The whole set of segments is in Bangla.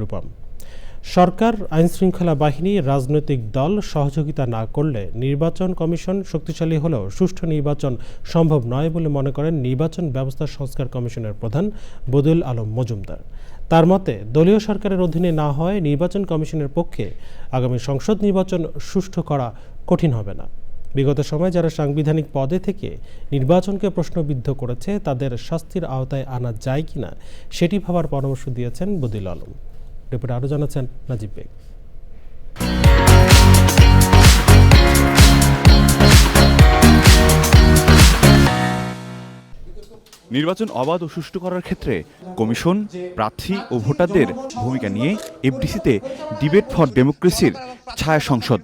রূপম। সরকার, আইনশৃঙ্খলা বাহিনী, রাজনৈতিক দল সহযোগিতা না করলে নির্বাচন কমিশন শক্তিশালী হলেও সুষ্ঠু নির্বাচন সম্ভব নয় বলে মনে করেন নির্বাচন ব্যবস্থা সংস্কার কমিশনের প্রধান বদুল আলম মজুমদার। তার মতে, দলীয় সরকারের অধীনে না হয় নির্বাচন কমিশনের পক্ষে আগামী সংসদ নির্বাচন সুষ্ঠু করা কঠিন হবে না। বিগত সময়ে যারা সাংবিধানিক পদে থেকে নির্বাচনকে প্রশ্নবিদ্ধ করেছে, তাদের শাস্তির আওতায় আনা যায় কিনা, সেটি ভাবার পরামর্শ দিয়েছেন বদিল আলম। রিপোর্টে আরও জানাচ্ছেন নাজিব বেগ নির্বাচন অবাধ ও সুষ্ঠু করার ক্ষেত্রে কমিশন প্রার্থী ও ভোটারদের ভূমিকা নিয়ে এফডিসিতে ডিবেট ফর ডেমোক্রেসির ছায়া সংসদ।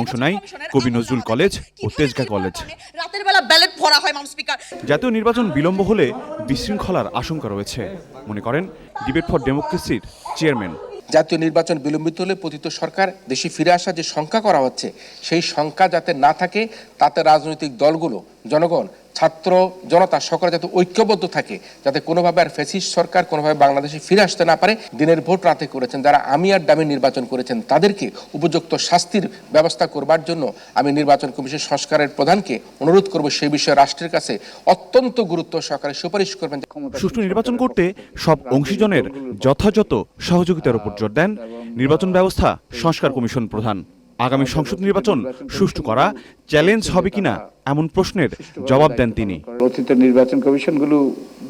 অংশ নেয় কবি নজরুল কলেজ ও তেজগা কলেজ। রাতের বেলা ব্যালট ভরা হয় জাতীয় নির্বাচন বিলম্ব হলে বিশৃঙ্খলার আশঙ্কা রয়েছে। মনে করেন ডিবেট ফর ডেমোক্রেসির চেয়ারম্যান। জাতীয় নির্বাচন বিলম্বিত হলে পতিত সরকার দেশে ফিরে আসা যে সংখ্যা করা হচ্ছে, সেই সংখ্যা যাতে না থাকে, তাতে রাজনৈতিক দলগুলো, জনগণ ছাত্র জনতা সকলে যাতে ঐক্যবদ্ধ থাকে, যাতে কোনোভাবে আর ফেসিস্ট সরকার কোনোভাবে বাংলাদেশে ফিরে আসতে না পারে, দিনের ভোট রাতে করেছেন, যারা আমি আর ডামি নির্বাচন করেছেন, তাদেরকে উপযুক্ত শাস্তির ব্যবস্থা করবার জন্য আমি নির্বাচন কমিশন সংস্কারের প্রধানকে অনুরোধ করব সেই বিষয়ে রাষ্ট্রের কাছে অত্যন্ত গুরুত্ব সহকারে সুপারিশ করবেন। সুষ্ঠু নির্বাচন করতে সব অংশীজনের যথাযথ সহযোগিতার উপর জোর দেন নির্বাচন ব্যবস্থা সংস্কার কমিশন প্রধান। আগামী সংসদ নির্বাচন সুষ্ঠু করা চ্যালেঞ্জ হবে কিনা এমন প্রশ্নের জবাব দেন তিনি। অতীতের নির্বাচন কমিশনগুলো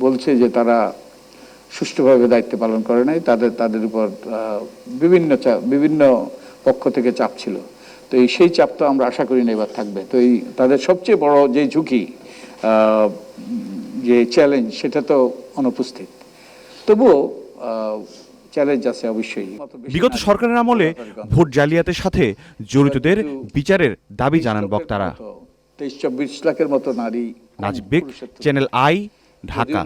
বলছে যে তারা সুষ্ঠুভাবে দায়িত্ব পালন করে নাই। তাদের তাদের উপর বিভিন্ন বিভিন্ন পক্ষ থেকে চাপ ছিল। তো এই, সেই চাপ তো আমরা আশা করি না এবার থাকবে। তো এই, তাদের সবচেয়ে বড় যে ঝুঁকি যে চ্যালেঞ্জ, সেটা তো অনুপস্থিত। তবুও চ্যালেঞ্জ আছে অবশ্যই। বিগত সরকারের আমলে ভোট জালিয়াতের সাথে জড়িতদের বিচারের দাবি জানান বক্তারা। তেইশ চব্বিশ লাখের মতো নারী নাজবিক চ্যানেল আই ঢাকা।